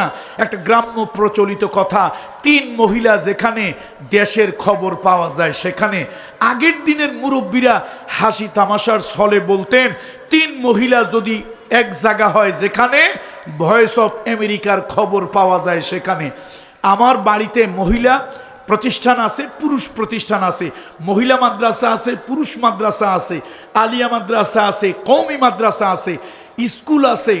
না একটা গ্রাম্য প্রচলিত কথা, তিন মহিলা যেখানে দেশের খবর পাওয়া যায় সেখানে। আগের দিনের মুরব্বীরা হাসি তামাশার ছলে বলতেন, তিন মহিলা যদি এক জায়গা হয় যেখানে, ভয়েস অফ আমেরিকার খবর পাওয়া যায় সেখানে। আমার বাড়িতে মহিলা প্রতিষ্ঠান আছে, পুরুষ প্রতিষ্ঠান আছে, মহিলা মাদ্রাসা আছে, পুরুষ মাদ্রাসা আছে, আলিয়া মাদ্রাসা আছে কৌমি মাদ্রাসা আছে, স্কুল আছে।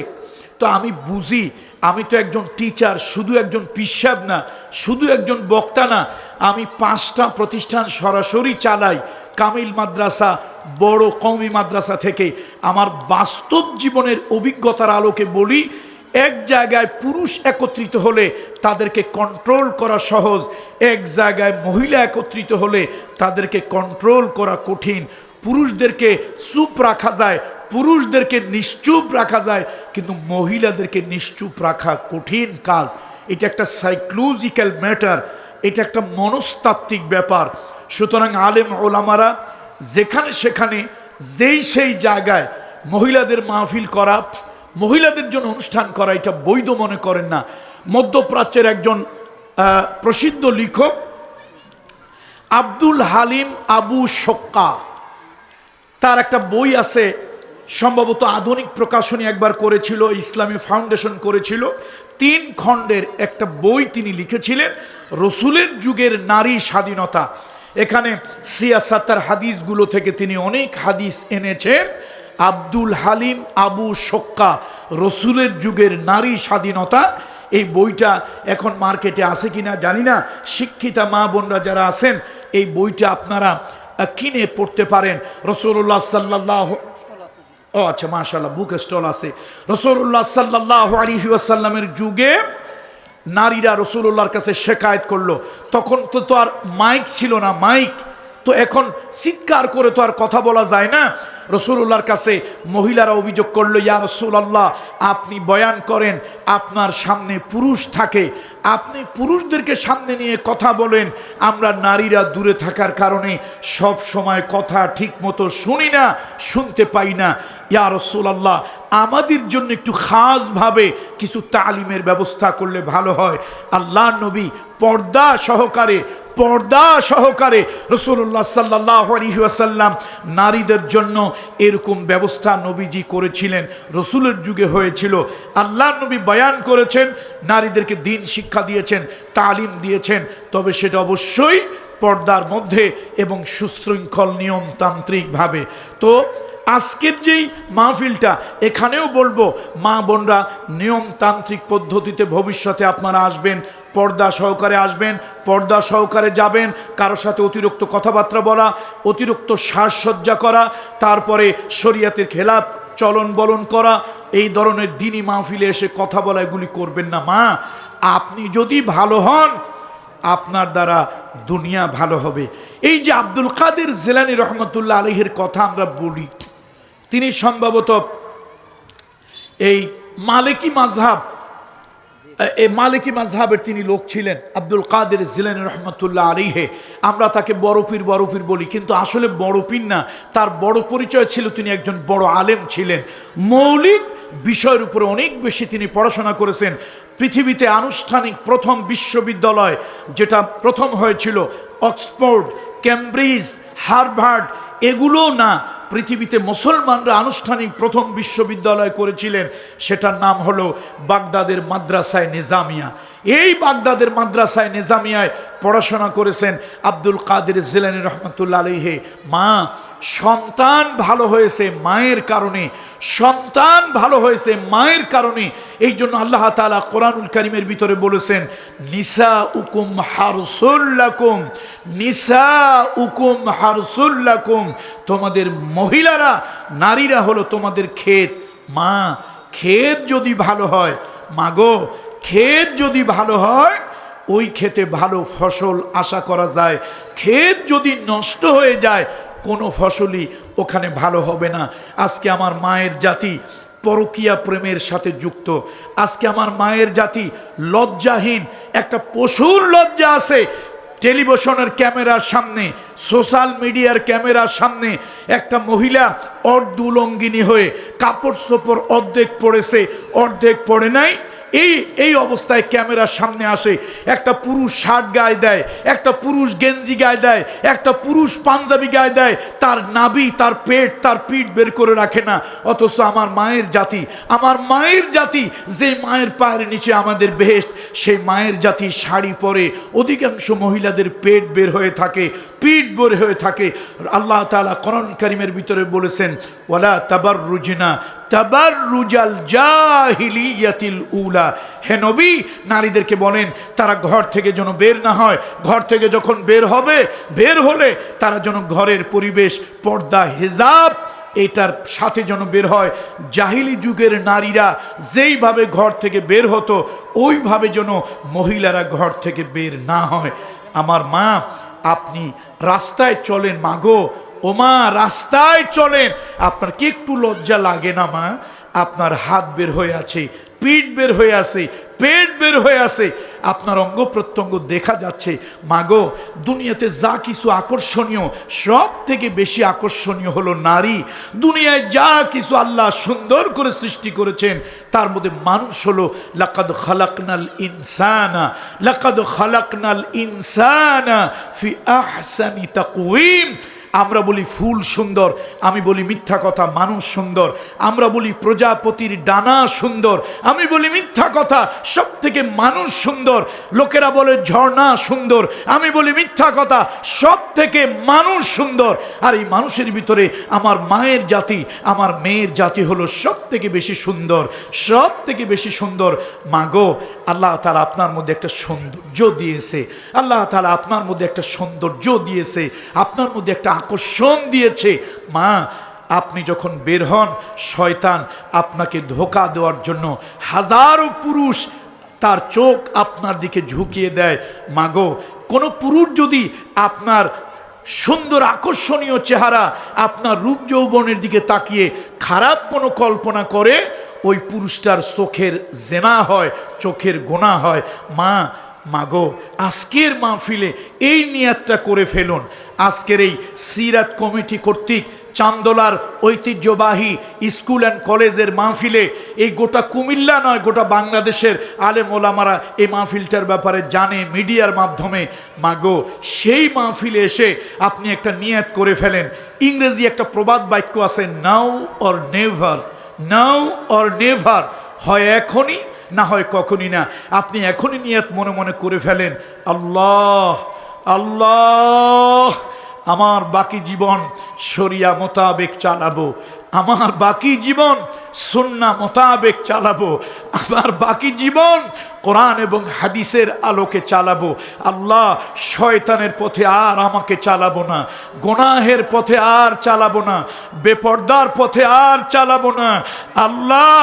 তো আমি বুঝি আমি তো একজন টিচার শুধু একজন পিসাব না, শুধু একজন বক্তা না, আমি পাঁচটা প্রতিষ্ঠান সরাসরি চালাই, কামিল মাদ্রাসা, বড় কৌমি মাদ্রাসা থেকে। আমার বাস্তব জীবনের অভিজ্ঞতার আলোকে বলি, এক জায়গায় পুরুষ একত্রিত হলে তাদেরকে কন্ট্রোল করা সহজ, এক জায়গায় মহিলা একত্রিত হলে তাদেরকে কন্ট্রোল করা কঠিন। পুরুষদেরকে চুপ রাখা যায়, পুরুষদেরকে নিশ্চুপ রাখা যায় কিন্তু মহিলাদেরকে নিশ্চুপ রাখা কঠিন কাজ। এটা একটা সাইক্লোজিক্যাল ম্যাটার এটা একটা মনস্তাত্ত্বিক ব্যাপার। সুতরাং আলেম ওলামারা যেখানে সেখানে, যেই সেই জায়গায় মহিলাদের মাহফিল করা, মহিলাদের জন্য অনুষ্ঠান করা, এটা বৈধ মনে করেন না। মধ্যপ্রাচ্যের একজন প্রসিদ্ধ লেখক, আব্দুল হালিম আবু শক্কা। তার একটা বই আছে সম্ভবত আধুনিক প্রকাশনী একবার করেছিল, ইসলামী ফাউন্ডেশন করেছিল। তিন খণ্ডের একটা বই তিনি লিখেছিলেন, রসুলের যুগের নারী স্বাধীনতা। এখানে সিয়াসাত্তার হাদিসগুলো থেকে তিনি অনেক হাদিস এনেছেন। আব্দুল হালিম আবু শক্কা, রসুলের যুগের নারী স্বাধীনতা। এই বইটা এখন মার্কেটে আছে কিনা জানি না। শিক্ষিতা মা বোনরা যারা আছেন, এই বইটা আপনারা কিনে পড়তে পারেন। রসুল্লাহ সাল্লাহ ও আচ্ছা মাশাল্লাহ বুক স্টল আছে। রসুল্লাহ সাল্লাহ আলী আসাল্লামের যুগে নারীরা রসুল্লাহর কাছে শেখায়ত করল। তখন তো তো আর মাইক ছিল না মাইক তো এখন চিৎকার করে তো আর কথা বলা যায় না। রসুল্লাহর কাছে মহিলারা অভিযোগ করল, ইয়া রসুল্লাহ আপনি বয়ান করেন, আপনার সামনে পুরুষ থাকে। আপনি পুরুষদেরকে সামনে নিয়ে কথা বলেন। আমরা নারীরা দূরে থাকার কারণে সব সময় কথা ঠিক মতো শুনি না, শুনতে পাই না। ইয়া রসুলাল্লাহ, আমাদের জন্য একটু খাসভাবে কিছু তালিমের ব্যবস্থা করলে ভালো হয়। আল্লাহ নবী পর্দা সহকারে পর্দা সহকারে রসুল্লাহ সাল্লাহ আলহিহাসাল্লাম নারীদের জন্য এরকম ব্যবস্থা নবীজি করেছিলেন। রসুলের যুগে হয়েছিল, আল্লাহ নবী বয়ান করেছেন, নারীদেরকে দিন শিক্ষা দিয়েছেন, তালিম দিয়েছেন, তবে সেটা অবশ্যই পর্দার মধ্যে এবং সুশৃঙ্খল নিয়মতান্ত্রিকভাবে। তো আজকের যেই মাহফিলটা, এখানেও বলব, মা বোনরা নিয়মতান্ত্রিক পদ্ধতিতে ভবিষ্যতে আপনারা আসবেন পর্দা সহকারে আসবেন, পর্দা সহকারে যাবেন কারোর সাথে অতিরিক্ত কথাবার্তা বলা, অতিরিক্ত সাজসজ্জা করা, তারপরে শরিয়াতের খেলাপ চলন বলন করা, এই ধরনের দিনই মাহফিলে এসে কথা বলা, এগুলি করবেন না। মা, আপনি যদি ভালো হন, আপনার দ্বারা দুনিয়া ভালো হবে। এই যে আব্দুল কাদের জেলানি রহমতুল্লাহ আলহের কথা আমরা বলি, তিনি সম্ভবত এই মালিকি মাঝহাব এই মালিকি মাঝহাবের তিনি লোক ছিলেন, আব্দুল কাদের জিলেন রহমতুল্লাহ আলিহে আমরা তাকে বড় পীর বড় পীর বলি, কিন্তু আসলে বড় পীর না, তার বড় পরিচয় ছিল তিনি একজন বড় আলেম ছিলেন। মৌলিক বিষয়ের উপরে অনেক বেশি তিনি পড়াশোনা করেছেন। পৃথিবীতে আনুষ্ঠানিক প্রথম বিশ্ববিদ্যালয় যেটা প্রথম হয়েছিল, অক্সফোর্ড ক্যামব্রিজ হার্ভার্ড এগুলো না পৃথিবীতে মুসলমানরা আনুষ্ঠানিক প্রথম বিশ্ববিদ্যালয় করেছিলেন সেটার নাম হলো বাগদাদের মাদ্রাসায় নিজামিয়া। এই বাগদাদের মাদ্রাসায়, নিজামিয়ায় পড়াশোনা করেছেন আব্দুল কাদের জিলানি রহমতুল্লা আলহে মা, সন্তান ভালো হয়েছে মায়ের কারণে, সন্তান ভালো হয়েছে মায়ের কারণে। এই জন্য আল্লাহ তালা কোরআনুল করিমের ভিতরে বলেছেন নিসা উকুম হারসুল্লাকুম নিসা উকুম হারসুল্লাকুম, তোমাদের মহিলারা, নারীরা হলো তোমাদের ক্ষেত। মা, ক্ষেত যদি ভালো হয়, মাগো ক্ষেত যদি ভালো হয়, ওই ক্ষেতে ভালো ফসল আশা করা যায়। ক্ষেত যদি নষ্ট হয়ে যায়, কোনো ফসলই ওখানে ভালো হবে না। আজকে আমার মায়ের জাতি পরকিয়া প্রেমের সাথে যুক্ত। আজকে আমার মায়ের জাতি লজ্জাহীন। একটা পশুর লজ্জা আছে টেলিভিশনের ক্যামেরার সামনে, সোশ্যাল মিডিয়ার ক্যামেরার সামনে। একটা মহিলা অর্ধুলঙ্গিনী হয়ে কাপড় চোপড় অর্ধেক পড়েছে অর্ধেক পড়ে নাই। এই এই অবস্থায় ক্যামেরার সামনে আসে। একটা পুরুষ শার্ট গায়ে দেয়, একটা পুরুষ গেঞ্জি গায়ে দেয়, একটা পুরুষ পাঞ্জাবি গায়ে দেয়। তার নাবি তার পেট, তার পিঠ বের করে রাখে না। অথচ আমার মায়ের জাতি, আমার মায়ের জাতি, যে মায়ের পায়ের নিচে আমাদের বেহেস্ট সেই মায়ের জাতি শাড়ি পরে অধিকাংশ মহিলাদের পেট বের হয়ে থাকে, পিঠ বের হয়ে থাকে। আল্লাহ তাআলা কোরআন কারিমের ভিতরে বলেছেন ওলা তাবার রুজিনা তাবার রুজাল জাহিলিয়াতিল উলা। হে নারীদেরকে বলেন, তারা ঘর থেকে যেন বের না হয়। ঘর থেকে যখন বের হবে, বের হলে তারা যেন ঘরের পরিবেশ, পর্দা, হেজাব, এটার সাথে যেন বের হয়। জাহিলি যুগের নারীরা যেইভাবে ঘর থেকে বের হতো, ওইভাবে যেন মহিলারা ঘর থেকে বের না হয়। আমার মা, আপনি রাস্তায় চলেন, মাগো ও মা রাস্তায় চলেন। আপনার কি একটু লজ্জা লাগে না, মা? আপনার হাত বের হয়ে আছে, পিঠ বের হয়ে আছে, পেট বের হয়ে আছে। আপনার অঙ্গ প্রত্যঙ্গ দেখা যাচ্ছে। মাগো, দুনিয়াতে যা কিছু আকর্ষণীয়, সব থেকে বেশি আকর্ষণীয় হলো নারী। দুনিয়ায় যা কিছু আল্লাহ সুন্দর করে সৃষ্টি করেছেন, তার মধ্যে মানুষ হলো, লাকাদ খালাকনাল ইনসানা, লাকাদ খালাকনাল ইনসানা ফি আহসানি তাকওয়িম। আমরা বলি ফুল সুন্দর, আমি বলি মিথ্যা কথা মানুষ সুন্দর, আমরা বলি প্রজাপতির ডানা সুন্দর, আমি বলি মিথ্যা কথা সব থেকে মানুষ সুন্দর, লোকেরা বলে ঝর্ণা সুন্দর, আমি বলি মিথ্যা কথা সব থেকে মানুষ সুন্দর। আর এই মানুষের ভিতরে আমার মায়ের জাতি, আমার মেয়ের জাতি হলো সব থেকে বেশি সুন্দর সব থেকে বেশি সুন্দর। মাগো আল্লাহ তালা আপনার মধ্যে একটা সৌন্দর্য দিয়েছে। আল্লাহ তালা আপনার মধ্যে একটা সৌন্দর্য দিয়েছে, আপনার মধ্যে একটা আকর্ষণ দিয়েছে। মা, আপনি যখন বের হন, শয়তান আপনাকে ধোকা দেওয়ার জন্য হাজারো পুরুষ তার চোখ আপনার দিকে ঝুঁকিয়ে দেয়। মাগো, কোনো পুরুষ যদি আপনার সুন্দর আকর্ষণীয় চেহারা, আপনার রূপ যৌবনের দিকে তাকিয়ে খারাপ কোনো কল্পনা করে ওই পুরুষটার চোখের জেনা হয়, চোখের গোনা হয়। মা মাগো আজকের মাহফিলে এই নিয়াতটা করে ফেলুন। আজকের এই সিরাত কমিটি কর্তৃক চান্দোলার ঐতিহ্যবাহী স্কুল অ্যান্ড কলেজের মাহফিলে, এই গোটা কুমিল্লা নয়, গোটা বাংলাদেশের আলেম ওলামারা এই মাহফিলটার ব্যাপারে জানে, মিডিয়ার মাধ্যমে। মাগো সেই মাহফিলে এসে আপনি একটা নিয়াত করে ফেলেন। ইংরেজি একটা প্রবাদ বাক্য আছে, now or never. Now or never হয় এখনই, না হয় কখনই না। আপনি এখনই নিয়াত মনে মনে করে ফেলেন, আল্লাহ আল্লাহ, আমার বাকি জীবন শরিয়া মোতাবেক চালাবো। আমার বাকি জীবন সন্না মোতাবেক চালাবো। আমার বাকি জীবন কোরআন এবং হাদিসের আলোকে চালাবো। আল্লাহ শয়তানের পথে আর আমাকে চালাবো না। গোনাহের পথে আর চালাবো না। বেপর্দার পথে আর চালাবো না। আল্লাহ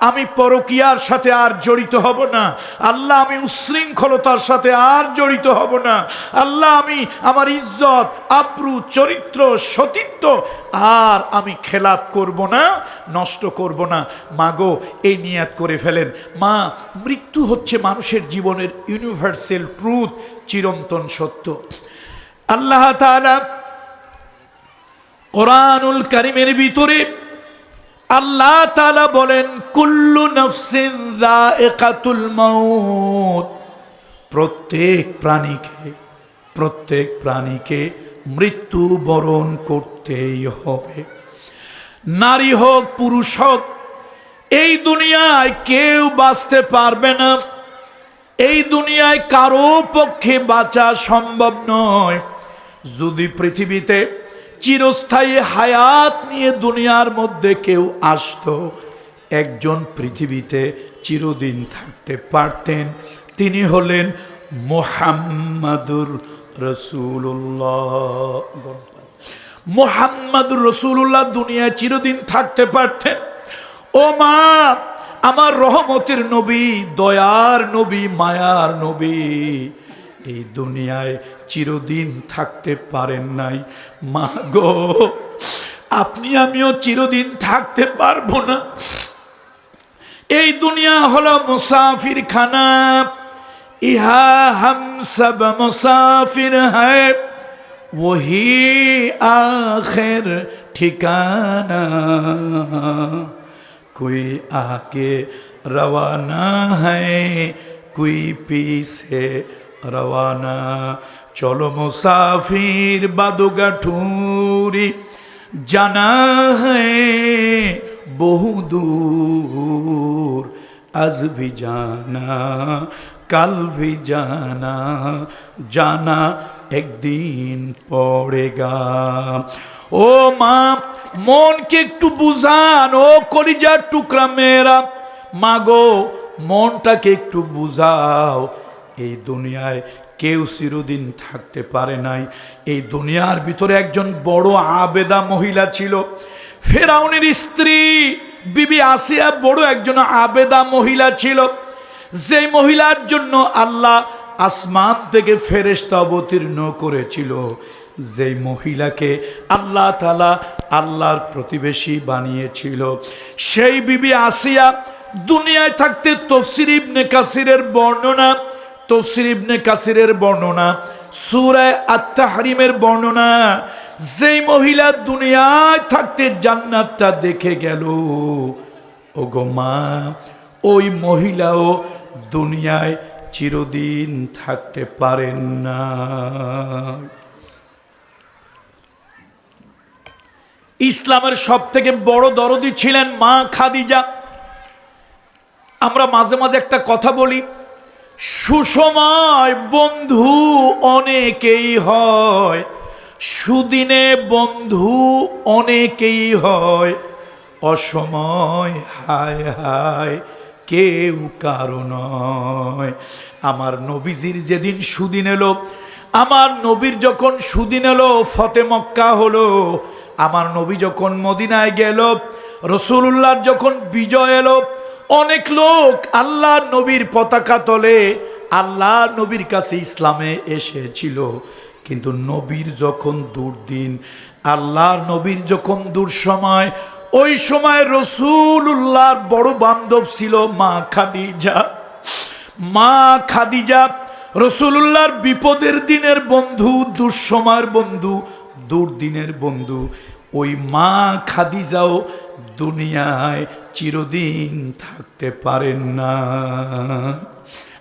আমি পরকিয়ার সাথে আর জড়িত হব না। আল্লাহ আমি উশৃঙ্খলতার সাথে আর জড়িত হব না। আল্লাহ আমি আমার ইজ্জত, আব্রু, চরিত্র, সতীত্ব আর আমি খেলাপ করব না, নষ্ট করব না। মাগো, এই নিয়াত করে ফেলেন। মা, মৃত্যু হচ্ছে মানুষের জীবনের ইউনিভার্সাল ট্রুথ চিরন্তন সত্য। আল্লাহ তাআলা কোরআনুল কারিমের ভিতরে আল্লাহ তাআলা বলেন, কুল্লু নফসিন যায়িকাতুল মাউত। প্রত্যেক প্রাণীকে প্রত্যেক প্রাণীকে মৃত্যু বরণ করতেই হবে। নারী হোক, পুরুষ হোক, এই দুনিয়ায় কেউ বাঁচতে পারবে না। এই দুনিয়ায় কারও পক্ষে বাঁচা সম্ভব নয়। যদি পৃথিবীতে চিরস্থায়ী হায়াত নিয়ে দুনিয়ার মধ্যে কেউ আসত। একজন পৃথিবীতে চিরদিন থাকতে পারতেন। তিনি হলেন মোহাম্মদুর রসুল্লাহ মোহাম্মদুর রসুল্লাহ দুনিয়ায় চিরদিন থাকতে পারতেন। ও মা, আমার রহমতের নবী, দয়ার নবী, মায়ার নবী। এই দুনিয়ায় চিরদিন থাকতে পারেন নাই মা গো আপনি আমিও চিরদিন থাকতে পারবো না এই দুনিয়া হলো মুসাফির খানা ইহা হাম সব মুসাফির হ্যায় वही आखिर ठिकाना कोई आगे রওয়ানা হ্যায় কুই পিছে রওয়ানা চলো মুসাফির বাদুগা ঠুরি জানা হ্যায় বহু দূর, আজ ভি জানা, কাল ভি জানা জানা একদিন পড়েগা। ও মা, মনকে একটু বুঝান, ও কলিজার টুকরা মেয়েরা মাগো মনটাকে একটু বুঝাও, এই দুনিয়ায় কেউ চিরদিন থাকতে পারে নাই। এই দুনিয়ার ভিতরে একজন বড় আবেদা মহিলা ছিল। ফেরাউনের স্ত্রী বিবি আসিয়া বড় একজন আবেদা মহিলা ছিল। যে মহিলার জন্য আল্লাহ আসমান থেকে ফেরেশতা অবতীর্ণ করেছিল, যেই মহিলাকে আল্লাহ তালা আল্লাহর প্রতিবেশী বানিয়েছিল। সেই বিবি আসিয়া দুনিয়ায় থাকতে তফসির ইবনে কাসিরের বর্ণনা তফসির ইবনে কাসিরের বর্ণনা, সুরায় আত্মাহারিমের বর্ণনা, যেই মহিলা দুনিয়ায় থাকতে জান্নাতটা দেখে গেল ও গো মা, ওই মহিলাও দুনিয়ায় চিরদিন থাকতে পারেন না। ইসলামের সব থেকে বড় দরদি ছিলেন মা খাদিজা। আমরা মাঝে মাঝে একটা কথা বলি সুসময় বন্ধু অনেকেই হয়, সুদিনে বন্ধু অনেকেই হয়, অসময় হায় হায় কেউ কারও নয়। আমার নবীজির যেদিন সুদিন এলো, আমার নবীর যখন সুদিন এলো, ফতে মক্কা হলো, আমার নবী যখন মদিনায় গেল রসুল্লাহর যখন বিজয় এলো অনেক লোক আল্লাহ নবীর পতাকা তলে আল্লাহ নবীর কাছে ইসলামে এসেছিল। কিন্তু নবীর যখন দুর্দিন, আল্লাহর নবীর যখন দুঃসময়, ওই সময় রসুল্লাহর বড় বান্ধব ছিল মা খাদিজা। মা খাদিজা রসুল্লাহর বিপদের দিনের বন্ধু, দুঃসময়ের বন্ধু, দুর্দিনের বন্ধু। ওই মা খাদিজাও দুনিয়ায় চিরদিন থাকতে পারেন না।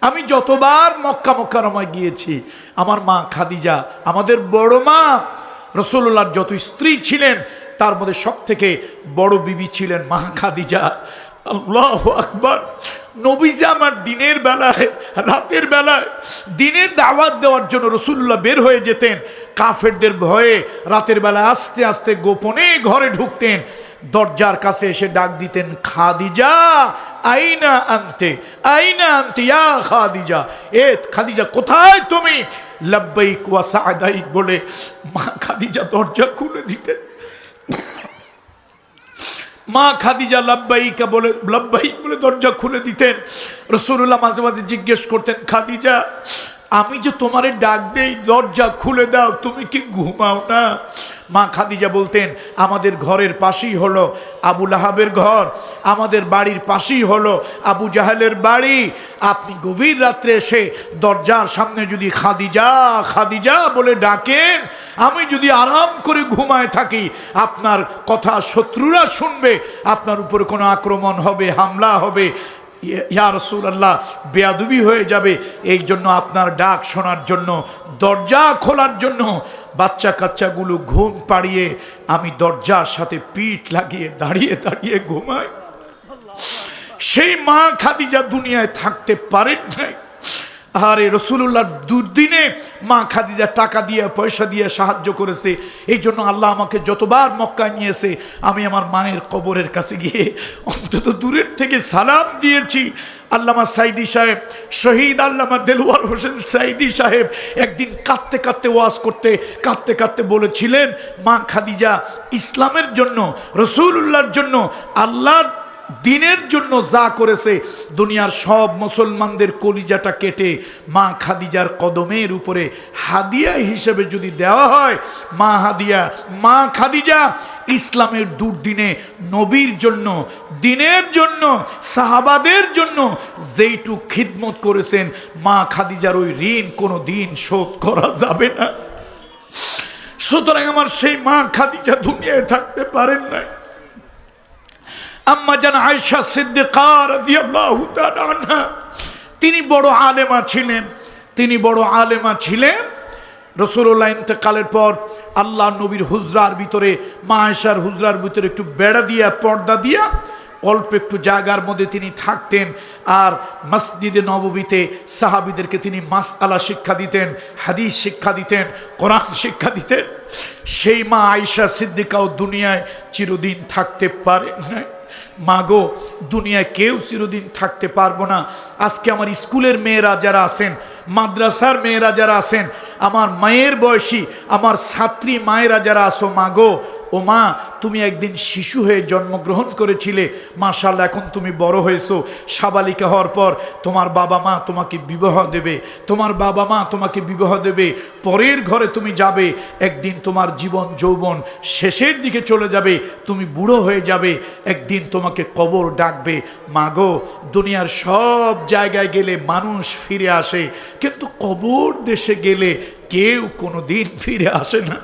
আমি যতবার মক্কা মক্কারমায় গিয়েছি, আমার মা খাদিজা, আমাদের বড় মা রসুল্লাহর যত স্ত্রী ছিলেন, তার মধ্যে সব থেকে বড় বিবি ছিলেন মা খাদিজা। আল্লাহ আকবার। নবীজা আমার দিনের বেলায়, রাতের বেলায়, দিনের দাওয়াত দেওয়ার জন্য রসুল্লাহ বের হয়ে যেতেন। কাফেরদের ভয়ে রাতের বেলায় আস্তে আস্তে গোপনে ঘরে ঢুকতেন। দরজার কাছে এসে ডাক দিতেন, খাদিজা, আইনা আনতে আইনা আনতে, ইয়া খাদিজা। এ খাদিজা, কোথায় তুমি? লব্বাইক ওয়া সাদাইক, বলে মা খাদিজা দরজা খুলে দিতেন। মা খাদিজা লাব্বাইকা বলে, লাব্বাইক, বলে দরজা খুলে দিতেন। রসুল্লাহ মাঝে মাঝে জিজ্ঞেস করতেন, খাদিজা, আমি যে তোমারে ডাক দেই, দরজা খুলে দাও, তুমি কি ঘুমাও না? মা খাদিজা বলতেন, আমাদের ঘরের পাশেই হলো আবু লাহাবের ঘর, আমাদের বাড়ির পাশেই হলো আবু জাহেলের বাড়ি। আপনি গভীর রাত্রে এসে দরজার সামনে যদি খাদিজা খাদিজা বলে ডাকেন, আমি যদি আরাম করে ঘুমায় থাকি, আপনার কথা শত্রুরা শুনবে, আপনার উপরে কোনো আক্রমণ হবে, হামলা হবে। ইয়া রসুল্লাহ বেয়াদুবি হয়ে যাবে। এই জন্য আপনার ডাক শোনার জন্য, দরজা খোলার জন্য বাচ্চা কাচ্চাগুলো ঘুম পাড়িয়ে আমি দরজার সাথে পিঠ লাগিয়ে দাঁড়িয়ে দাঁড়িয়ে ঘুমাই। সেই মা খাদিজা দুনিয়ায় থাকতে পারেন নাই। আরে রসুল্লাহর দুর্দিনে মা খাদিজা টাকা দিয়ে, পয়সা দিয়ে সাহায্য করেছে। এই জন্য আল্লাহ আমাকে যতবার মক্কায় নিয়েছে আমি আমার মায়ের কবরের কাছে গিয়ে অন্তত দূরের থেকে সালাম দিয়েছি। আল্লামা সাইদি সাহেব, শহীদ আল্লামা দেলওয়ার হোসেন সাইদি সাহেব একদিন কাঁদতে কাঁদতে ওয়াজ করতে, কাঁদতে কাঁদতে বলেছিলেন, মা খাদিজা, ইসলামের জন্য রসুল্লাহর জন্য, আল্লাহর দিনের জন্য যা করেছে, দুনিয়ার সব মুসলমানদের কলিজাটা কেটে মা খাদিজার কদমের উপরে হাদিয়া হিসেবে যদি দেওয়া হয়, মা হাদিয়া, মা খাদিজা, ইসলামের দুর্দিনে নবীর জন্য, দিনের জন্য, সাহাবাদের জন্য যেইটু খিদমত করেছেন, মা খাদিজার ওই ঋণ কোনো দিন শোধ করা যাবে না। সুতরাং আমার সেই মা খাদিজা দুনিয়ায় থাকতে পারেন নাই। আম্মা জান আয়সা সিদ্দিকা রাদিয়াল্লাহু তাআলা আনহা। তিনি বড় আলেমা ছিলেন। তিনি বড় আলেমা ছিলেন। রসুল্লাহ ইন্তেকালের পর আল্লাহ নবীর হুজরার ভিতরে, মা আয়সার হুজরার ভিতরে একটু বেড়া দিয়া, পর্দা দিয়া অল্প একটু জায়গার মধ্যে তিনি থাকতেন আর মসজিদে নববীতে সাহাবিদেরকে তিনি মাস আলা শিক্ষা দিতেন, হাদিস শিক্ষা দিতেন, কোরআন শিক্ষা দিতেন। সেই মা আয়সা সিদ্দিকাও দুনিয়ায় চিরদিন থাকতে পারেন নাই। মাগো, দুনিয়ায় কেউ চিরদিন থাকতে পারব না। আজকে আমার স্কুলের মেয়েরা যারা আছেন, মাদ্রাসার মেয়েরা যারা আছেন, আমার মায়ের বয়সী, আমার ছাত্রী মায়েরা যারা আসো মাগো ও মা তুমি একদিন শিশু হয়ে জন্মগ্রহণ করেছিলে মাশাল্লাহ এখন তুমি বড় হয়েছো। সাবালিকা হওয়ার পর তোমার বাবা মা তোমাকে বিবাহ দেবে, তোমার বাবা মা তোমাকে বিবাহ দেবে, পরের ঘরে তুমি যাবে, একদিন তোমার জীবন, যৌবন শেষের দিকে চলে যাবে, তুমি বুড়ো হয়ে যাবে, একদিন তোমাকে কবর ডাকবে। মাগো, দুনিয়ার সব জায়গায় গেলে মানুষ ফিরে আসে, কিন্তু কবর দেশে গেলে কেউ কোনো দিন ফিরে আসে না।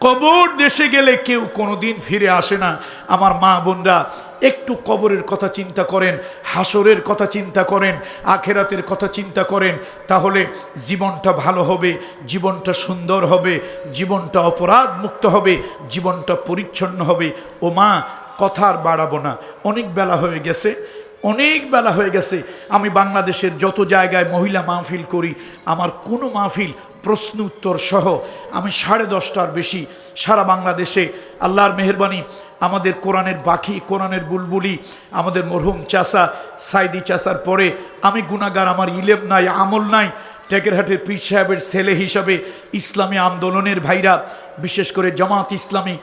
কবর দেশে গেলে কেউ কোনোদিন ফিরে আসে না। আমার মা বোনরা, একটু কবরের কথা চিন্তা করেন, হাসরের কথা চিন্তা করেন, আখেরাতের কথা চিন্তা করেন, তাহলে জীবনটা ভালো হবে, জীবনটা সুন্দর হবে, জীবনটা অপরাধ মুক্ত হবে, জীবনটা পরিচ্ছন্ন হবে। ও মা, কথা আর বাড়াবো না। অনেক বেলা হয়ে গেছে, অনেক বেলা হয়ে গেছে। আমি বাংলাদেশের যত জায়গায় মহিলা মাহফিল করি, আমার কোনো মাহফিল প্রশ্ন উত্তর সহ আমি সাড়ে দশটার বেশি সারা বাংলাদেশে আল্লাহর মেহরবানি, আমাদের কোরআনের বাকি, কোরআনের বুলবুলি, আমাদের মরহুম চাষা সাইদি চাষার পরে আমি গুণাগার আমার ইলেম নাই, আমল নাই টেকেরহাটের পীর সাহেবের ছেলে হিসাবে ইসলামী আন্দোলনের ভাইরা, বিশেষ করে জামাত ইসলামী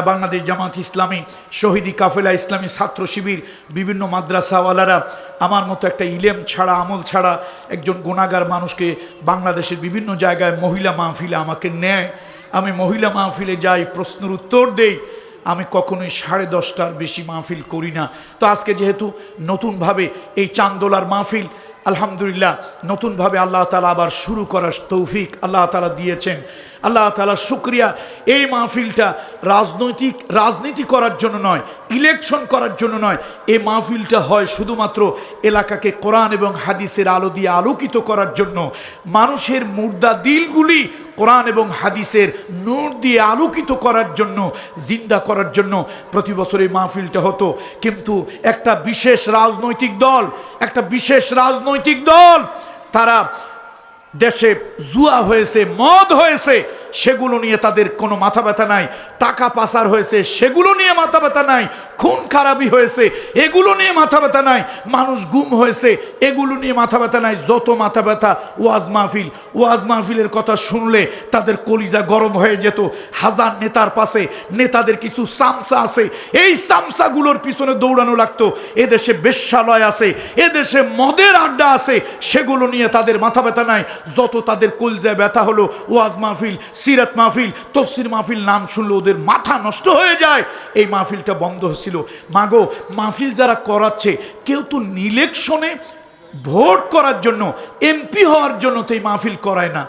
বাংলাদেশ জামাত ইসলামী, শহীদি কাফেলা ইসলামী ছাত্র শিবির, বিভিন্ন মাদ্রাসাওয়ালারা আমার মতো একটা ইলেম ছাড়া, আমল ছাড়া একজন গুণাগার মানুষকে বাংলাদেশের বিভিন্ন জায়গায় মহিলা মাহফিলে আমাকে নেয়। আমি মহিলা মাহফিলে যাই, প্রশ্নের উত্তর দেই। আমি কখনোই সাড়ে দশটার বেশি মাহফিল করি না। তো আজকে যেহেতু নতুনভাবে এই চান্দোলার মাহফিল আলহামদুলিল্লাহ, নতুনভাবে আল্লাহ তালা আবার শুরু করার তৌফিক আল্লাহ তালা দিয়েছেন। আল্লাহ তালা শুক্রিয়া, এই মাহফিলটা রাজনৈতিক, রাজনীতি করার জন্য নয় ইলেকশন করার জন্য নয়। এই মাহফিলটা হয় শুধুমাত্র এলাকাকে কোরআন এবং হাদিসের আলো দিয়ে আলোকিত করার জন্য। মানুষের মুর্দা দিলগুলি কোরআন এবং হাদিসের নূর দিয়ে আলোকিত করার জন্য, জিন্দা করার জন্য প্রতি বছর মাহফিলটা হতো। কিন্তু একটা বিশেষ রাজনৈতিক দল, একটা বিশেষ রাজনৈতিক দল, তারা দেশে জুয়া হয়েছে, মদ হয়েছে সেগুলো নিয়ে তাদের কোনো মাথা ব্যথা নাই, টাকা পাচার হয়েছে, সেগুলো নিয়ে মাথা ব্যথা নাই, খুন খারাপি হয়েছে, এগুলো নিয়ে মাথা ব্যথা নাই, মানুষ গুম হয়েছে, এগুলো নিয়ে মাথা ব্যথা নাই, যত মাথা ব্যথা, ওয়াজ মাহফিল, ওয়াজ মাহফিলের কথা শুনলে তাদের কলিজা গরম হয়ে যেত, হাজার নেতার পাশে নেতাদের কিছু সামসা আছে, এই সামসাগুলোর পিছনে দৌড়ানো লাগতো, এদেশে বেশ্যালয় আছে, এদেশে মদের আড্ডা আছে, সেগুলো নিয়ে তাদের মাথা ব্যথা নাই, যত তাদের কলজায় ব্যথা হলো, ওয়াজ মাহফিল সিরাত মাহফিল, তফসির মাহফিল নাম শুনলে ওদের মাথা নষ্ট হয়ে যায়। এই মাহফিলটা বন্ধ হয়েছিল মাগো, মাহফিল যারা করাচ্ছে, কেউ তো নিলেকশনে ভোট করার জন্য, এমপি হওয়ার জন্য তো এই মাহফিল করায় না।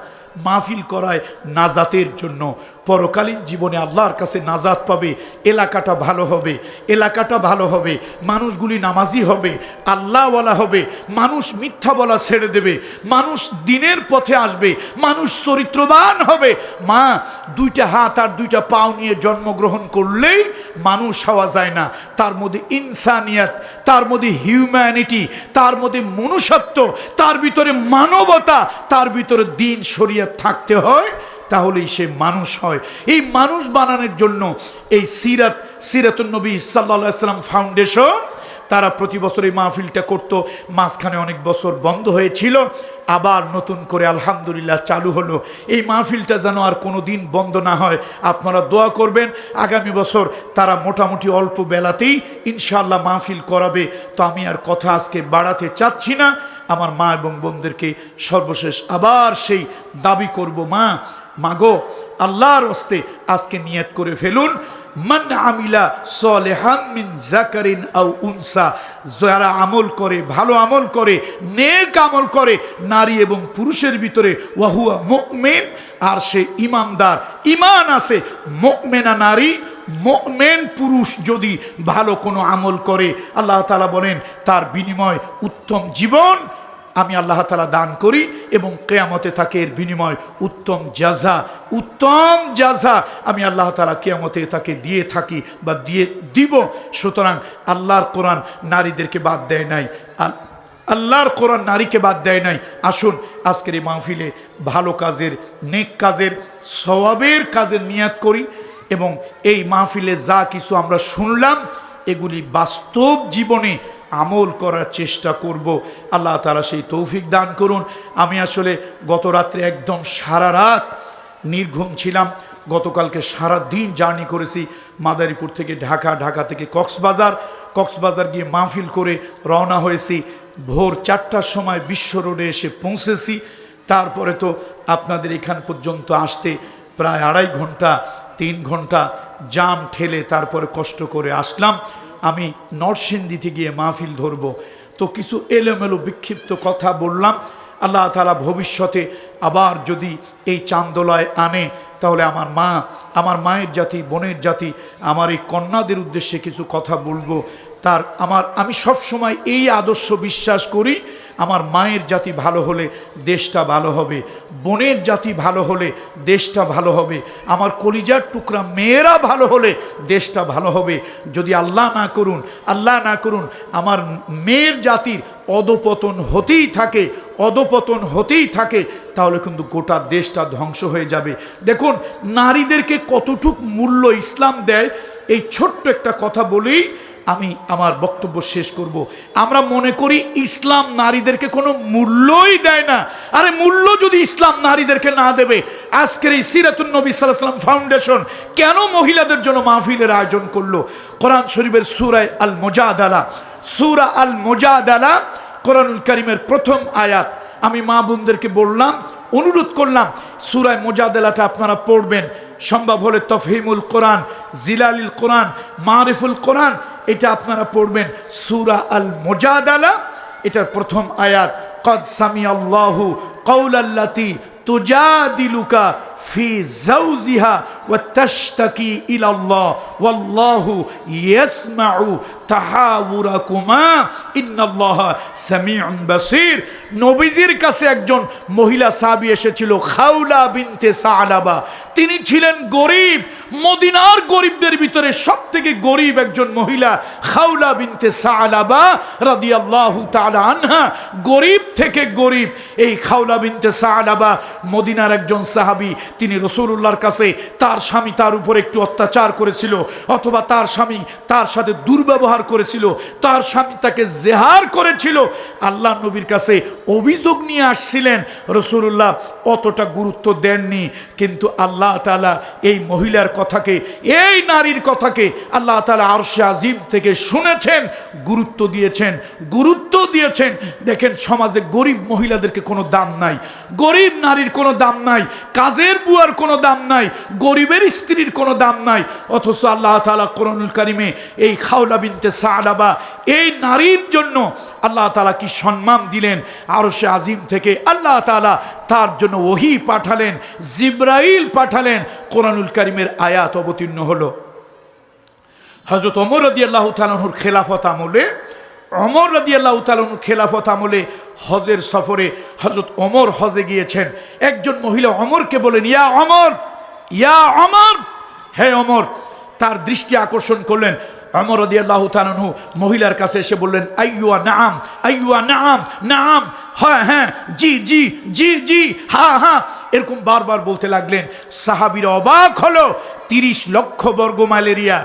মাহফিল করায় নাজাতের জন্য। পরকালীন জীবনে আল্লাহর কাছে নাজাত পাবে, এলাকাটা ভালো হবে, এলাকাটা ভালো হবে, মানুষগুলি নামাজি হবে, আল্লাহওয়ালা হবে, মানুষ মিথ্যা বলা ছেড়ে দেবে, মানুষ দিনের পথে আসবে, মানুষ চরিত্রবান হবে। মা, দুইটা হাত আর দুইটা পাও নিয়ে জন্মগ্রহণ করলেই মানুষ হওয়া যায় না। তার মধ্যে ইনসানিয়াত, তার মধ্যে হিউম্যানিটি, তার মধ্যে মনুষ্যত্ব, তার ভিতরে মানবতা, তার ভিতরে দিন শরিয়াত থাকতে হয়। তাহলেই সে মানুষ হয়। এই মানুষ বানানোর জন্য এই সিরাত, সিরাতুন নবী সাল্লা সাল্লাম ফাউন্ডেশন তারা প্রতি বছর এই মাহফিলটা করতো। মাঝখানে অনেক বছর বন্ধ হয়েছিল। আবার নতুন করে আলহামদুলিল্লাহ চালু হলো। এই মাহফিলটা যেন আর কোনো দিন বন্ধ না হয়। আপনারা দোয়া করবেন, আগামী বছর তারা মোটামুটি অল্প বেলাতেই ইনশাল্লাহ মাহফিল করাবে। তো আমি আর কথা আজকে বাড়াতে চাচ্ছি না। আমার মা এবং বোনদেরকে সর্বশেষ আবার সেই দাবি করব, মা মাগো, আল্লাহর হস্তে আজকে নিয়ত করে ফেলুন। মান আমিলা সলেহান মিন জাকারিন আও উনসা, যারা আমল করে, ভালো আমল করে, নেক আমল করে, নারী এবং পুরুষের ভিতরে, ওয়াহুয়া মুকমেন আর সে ইমানদার। ইমান আছে মুকমেনা নারী মেন পুরুষ যদি ভালো কোনো আমল করে, আল্লাহ তালা বলেন, তার বিনিময় উত্তম জীবন আমি আল্লাহ তালা দান করি এবং কেয়ামতে থাকে এর বিনিময় উত্তম জাজা উত্তম জাজা আমি আল্লাহ তালা কেয়ামতে তাকে দিয়ে থাকি বা দিয়ে দিব। সুতরাং আল্লাহর কোরআন নারীদেরকে বাদ দেয় নাই। আল্লাহর কোরআন নারীকে বাদ দেয় নাই। আসুন, আজকের এই মাহফিলে ভালো কাজের, নেক কাজের, সওয়াবের কাজের নিয়াত করি এবং এই মাহফিলে যা কিছু আমরা শুনলাম, এগুলি বাস্তব জীবনে আমল করার চেষ্টা করব। আল্লাহ তালা সেই তৌফিক দান করুন। আমি আসলে গত রাত্রে একদম সারা রাত নির্ঘুম ছিলাম। গতকালকে সারা দিন জার্নি করেছি মাদারীপুর থেকে ঢাকা ঢাকা থেকে কক্সবাজার। কক্সবাজার গিয়ে মাহফিল করে রওনা হয়েছি। ভোর চারটার সময় বিশ্ব রোডে এসে পৌঁছেছি। তারপরে তো আপনাদের এখান পর্যন্ত আসতে প্রায় আড়াই ঘণ্টা, তিন ঘণ্টা জাম ঠেলে তারপরে কষ্ট করে আসলাম। আমি নরসিংদীতে গিয়ে মাহফিল ধরবো। তো কিছু এলোমেলো বিক্ষিপ্ত কথা বললাম। আল্লাহ তালা ভবিষ্যতে আবার যদি এই চান্দোলায় আনে, তাহলে আমার মা, আমার মায়ের জাতি, বোনের জাতি, আমার এই কন্যাদের উদ্দেশ্যে কিছু কথা বলব। তার আমার, আমি সব সময় এই আদর্শ বিশ্বাস করি আমার মায়ের জাতি ভালো হলে দেশটা ভালো হবে, বোনের জাতি ভালো হলে দেশটা ভালো হবে, আমার কলিজার টুকরা মেয়েরা ভালো হলে দেশটা ভালো হবে। যদি আল্লাহ না করুন, আল্লাহ না করুন, আমার মেয়ের জাতির অধপতন হতেই থাকে অদপতন হতেই থাকে, তাহলে কিন্তু গোটা দেশটা ধ্বংস হয়ে যাবে। দেখুন, নারীদেরকে কতটুক মূল্য ইসলাম দেয়, এই ছোট্ট একটা কথা বলেই আমি আমার বক্তব্য শেষ করব। আমরা মনে করি ইসলাম নারীদেরকে কোনো মূল্যই দেয় না। আরে মূল্য যদি ইসলাম নারীদেরকে না দেবে, আজকের এই সিরাতুন নবী সাল্লাম ফাউন্ডেশন কেন মহিলাদের জন্য মাহফিলের আয়োজন করল? কোরআন শরীফের সুরায় আল মোজাদালা সুরা আল মোজাদালা কোরআনুল করিমের প্রথম আয়াত। আমি মা বোনদেরকে বললাম, অনুরোধ করলাম, সুরায় মোজাদেলাটা আপনারা পড়বেন। সম্ভব হলে তফহিমুল কোরআন, জিলালিল কোরআন, মারিফুল কোরআন এটা আপনারা পড়বেন সুরা আল মোজাদালা এটার প্রথম আয়াত, কদ সামি আল্লাহু কৌলাল্লাতি তুজাদিলুকা ফি জাউজিহা ওয়া তাশতাকি ইলা আল্লাহ ওয়াল্লাহু ইয়াসমাউ তিনি ছিলেন গরিব, মদিনার গরিবদের ভিতরে সব থেকে গরিব একজন মহিলা খাউলা বিনতে সালাবা রাদিয়াল্লাহু তাআলা আনহা। গরিব থেকে গরিব, এই খাউলা বিনতে সালাবা মদিনার একজন সাহাবী, তিনি রসুল্লাহর কাছে তার স্বামী তার উপর একটু অত্যাচার করেছিল, অথবা তার স্বামী তার সাথে দুর্ব্যবহার করেছিল তার স্বামী তাকে জেহার করেছিল। আল্লাহ নবীর কাছে অভিযোগ নিয়ে আসছিলেন রসুল্লাহ অতটা গুরুত্ব দেননি। কিন্তু আল্লাহ তালা এই মহিলার কথাকে, এই নারীর কথাকে আল্লাহ তালা আরশে আজিম থেকে শুনেছেন, গুরুত্ব দিয়েছেন গুরুত্ব দিয়েছেন। দেখেন, সমাজে গরিব মহিলাদেরকে কোনো দাম নাই। গরিব নারীর কোনো দাম নাই। কাজের বুয়ার কোনো দাম নাই। গরিবের স্ত্রীর কোনো দাম নাই। অথচ আল্লাহ তালা করণুল কারিমে এই খাওলা বিনতে সালাবা এই নারীর জন্য আল্লাহ তালা কি সম্মান দিলেন? আরও সে আজিম থেকে আল্লাহ তালা তার জন্য ওহি পাঠালেন, জিব্রাইল পাঠালেন। কোরআনুল কারিমের আয়াত অবতীর্ণ হলো। হজরত অমর রদি আল্লাহ তালহুর খেলাফত আমলে অমর রদি আল্লাহ তালহুর খেলাফত আমলে হজের সফরে হজরত অমর হজে গিয়েছেন। একজন মহিলা অমরকে বলেন ইয়া অমর ইয়া অমর হে অমর তার দৃষ্টি আকর্ষণ করলেন। অমর রদি আল্লাহ তালহু মহিলার কাছে এসে বললেন আইয়ুয়া নাম আইয়ুয়া নাম নাম হ্যাঁ হ্যাঁ জি জি জি জি, হা হা। এরকম বারবার বলতে লাগলেন। সাহাবিরা অবাক হলো, তিরিশ লক্ষ বর্গ মাইল এরিয়া,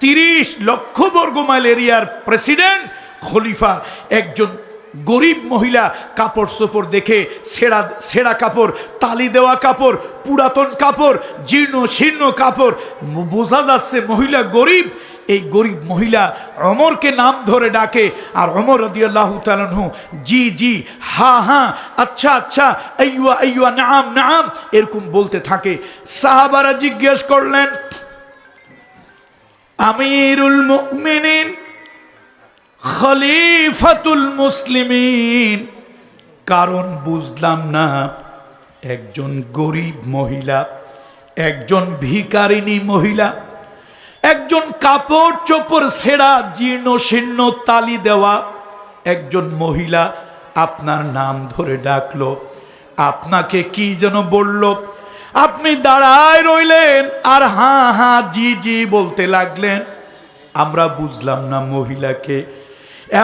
তিরিশ লক্ষ বর্গ মাইল এরিয়ার প্রেসিডেন্ট, খলিফা, একজন গরিব মহিলা, কাপড় চোপড় দেখে সেরা সেরা কাপড়, তালি দেওয়া কাপড়, পুরাতন কাপড়, জীর্ণ, শীর্ণ কাপড়। বোঝা যাচ্ছে মহিলা গরিব এই গরিব মহিলা অমরকে নাম ধরে ডাকে আর অমর তালহু জি জি, হা হা আচ্ছা আচ্ছা আইয়া আইয়া নাম নাম, এরকম বলতে থাকে। সাহাবারা জিজ্ঞেস করলেন, আমিরুল মুমিনিন, খলিফাতুল মুসলিমিন, কারণ বুঝলাম না, একজন গরিব মহিলা, একজন ভিকারিনী মহিলা একজন কাপড় চোপড় ছেঁড়া, জীর্ণ, শীর্ণ তালি দেওয়া একজন মহিলা আপনার নাম ধরে ডাকলো। আপনাকে কি যেন বলল, আপনি দাঁড়ায় রইলেন আর হ্যাঁ হ্যাঁ জি জি বলতে লাগলেন। আমরা বুঝলাম না মহিলাকে।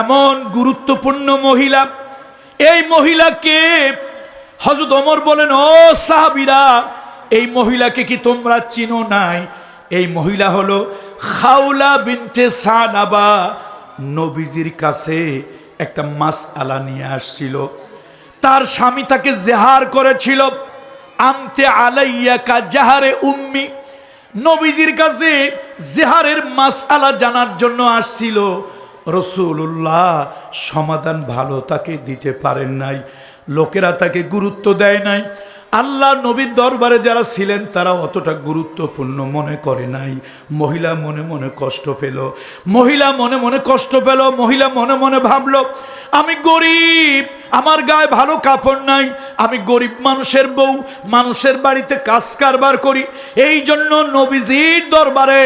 এমন গুরুত্বপূর্ণ মহিলা, এই মহিলাকে হজরত ওমর বলেন, ও সাহাবিরা, এই মহিলাকে কি তোমরা চিনো নাই? এই মহিলা হলো খাউলা বিনতে সানাবা। নবীজির কাছে একটা মাস আলা নিয়ে আসছিল। তার স্বামী তাকে জেহার করেছিল আনতে আলাইয়া কা জাহারে উম্মি। নবীজির কাছে জেহারের মাস আলা জানার জন্য আসছিল। রসুল্লাহ সমাধান ভালো তাকে দিতে পারেন নাই, লোকেরা তাকে গুরুত্ব দেয় নাই। আল্লাহ নবীর দরবারে যারা ছিলেন তারা অতটা গুরুত্বপূর্ণ মনে করে নাই। মহিলা মনে মনে কষ্ট পেল, মহিলা মনে মনে কষ্ট পেল, মহিলা মনে মনে ভাবলো, আমি গরিব, আমার গায়ে ভালো কাপড় নাই, আমি গরিব মানুষের বউ, মানুষের বাড়িতে কাজ কারবার করি। এই জন্য নবীজির দরবারে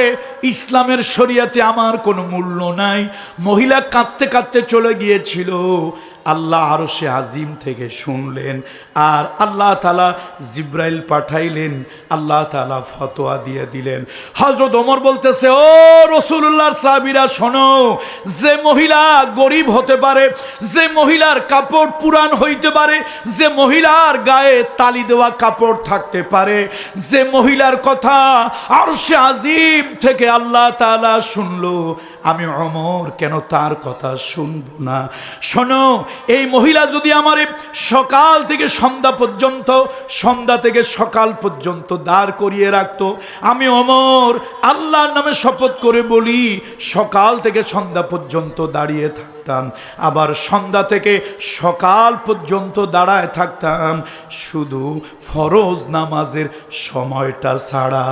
ইসলামের শরিয়াতে আমার কোনো মূল্য নাই। মহিলা কাঁদতে কাঁদতে চলে গিয়েছিল। আল্লাহ আরও সে আজিম থেকে শুনলেন আর আল্লাহ তালা জিব্রাইল পাঠাইলেন, আল্লাহ তালা ফতোয়া দিয়ে দিলেন। হজরত ওমর বলতেছে, ও রসুল্লাহর সাহাবিরা, শোনো, যে মহিলা গরিব হতে পারে, যে মহিলার কাপড় পুরান হইতে পারে, যে মহিলার গায়ে তালি দেওয়া কাপড় থাকতে পারে, যে মহিলার কথা আর সে আজিম থেকে আল্লাহ তালা শুনলো, আমি অমর কেন তার কথা শুনব না? শোনো এই মহিলা যদি আমার সকাল থেকে সন্ধ্যা পর্যন্ত, সন্ধ্যা থেকে সকাল পর্যন্ত দাঁড় করিয়ে রাখত, আমি অমর আল্লাহর নামে শপথ করে বলি, সকাল থেকে সন্ধ্যা পর্যন্ত দাঁড়িয়ে থাকতাম। আবার সন্ধ্যা থেকে সকাল পর্যন্ত দাঁড়ায় থাকতাম। শুধু ফরজ নামাজের সময়টা ছাড়া।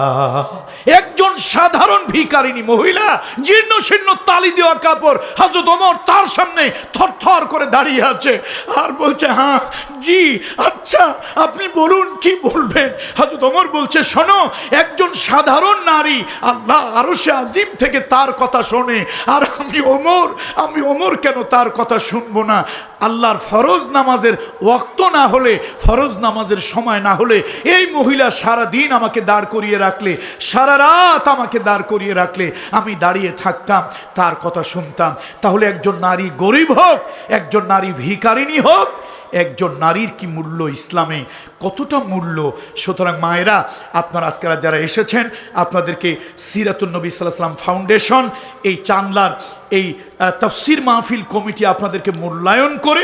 একজন সাধারণ ভিকারিনী মহিলা জীর্ণ শীর্ণ তালি দেওয়া কাপড় হাজরত ওমর তার সামনে থরথর করে দাঁড়িয়ে আছে আর বলছে হ্যাঁ জি আচ্ছা আপনি বলুন কি বলবেন? হাজরত ওমর বলছে, শোনো, একজন সাধারণ নারী আল্লাহ আরও সে আজিম থেকে তার কথা শোনে। আর আমি ওমর আমি ওমর কেন তার কথা শুনব না? আল্লাহর ফরজ নামাজের ওক্ত না হলে, ফরজ নামাজের সময় না হলে এই মহিলা সারা দিন আমাকে দাঁড় করিয়ে রাখলে সারা রাত আমাকে দাঁড় করিয়ে রাখলে, আমি দাঁড়িয়ে থাকতাম, তার কথা শুনতাম। তাহলে একজন নারী গরিব হোক, একজন নারী ভিকারিনী হোক একজন নারীর কি মূল্য ইসলামে? কতটা মূল্য? সুতরাং মায়েরা, আপনারা আজকেরা যারা এসেছেন, আপনাদেরকে সিরাতুল নবী সাল্লাম ফাউন্ডেশন এই চাংলার এই তফসির মাহফিল কমিটি আপনাদেরকে মূল্যায়ন করে,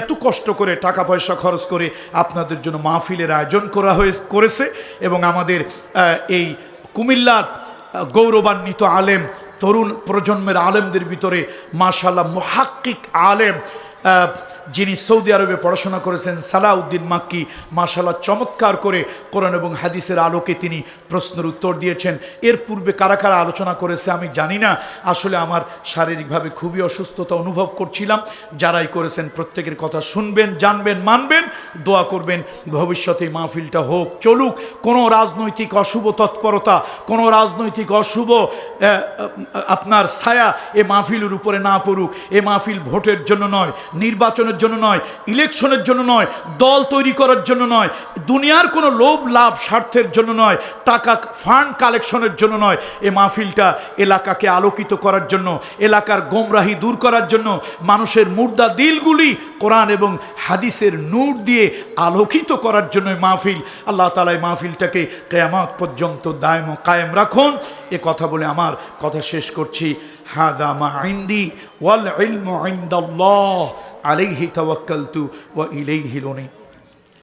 এত কষ্ট করে টাকা পয়সা খরচ করে আপনাদের জন্য মাহফিলের আয়োজন করা হয়ে, করেছে এবং আমাদের এই কুমিল্লার গৌরবান্বিত আলেম, তরুণ প্রজন্মের আলেমদের ভিতরে মাশাল্লাহ মোহাক্কিক আলেম যিনি সৌদি আরবে পড়াশোনা করেছেন সালাউদ্দিন মাক্কি মাশাল্লাহ চমৎকার করে কোরআন এবং হাদিসের আলোকে তিনি প্রশ্নের উত্তর দিয়েছেন। এর পূর্বে কারা কারা আলোচনা করেছে আমি জানি না। আসলে আমার শারীরিকভাবে খুবই অসুস্থতা অনুভব করছিলাম। যারাই করেছেন প্রত্যেকের কথা শুনবেন, জানবেন, মানবেন, দোয়া করবেন, ভবিষ্যতে মাহফিলটা হোক, চলুক। কোনো রাজনৈতিক অশুভ তৎপরতা, কোনো রাজনৈতিক অশুভ আপনার ছায়া এ মাহফিলের উপরে না পড়ুক। এ মাহফিল ভোটের জন্য নয়, নির্বাচনের জন্য নয় ইলেকশনের জন্য নয়, দল তৈরি করার জন্য নয়, দুনিয়ার কোনো লোভ, লাভ, স্বার্থের জন্য নয়, টাকা ফান্ড কালেকশনের জন্য নয়, এ মাহফিলটা এলাকাকে আলোকিত করার জন্য, এলাকার গোমরাহি দূর করার জন্য, মানুষের মুর্দা দিলগুলি কোরআন এবং হাদিসের নূর দিয়ে আলোকিত করার জন্য মাহফিল। আল্লাহ তালা এই মাহফিলটাকে কেয়ামত পর্যন্ত দায়ম কায়েম রাখুন। এ কথা বলে আমার কথা শেষ করছি। হাদা মা আইন্দি ওয়াল ইলমু ইনদাল্লাহ। عليه توكلت وإليه لني.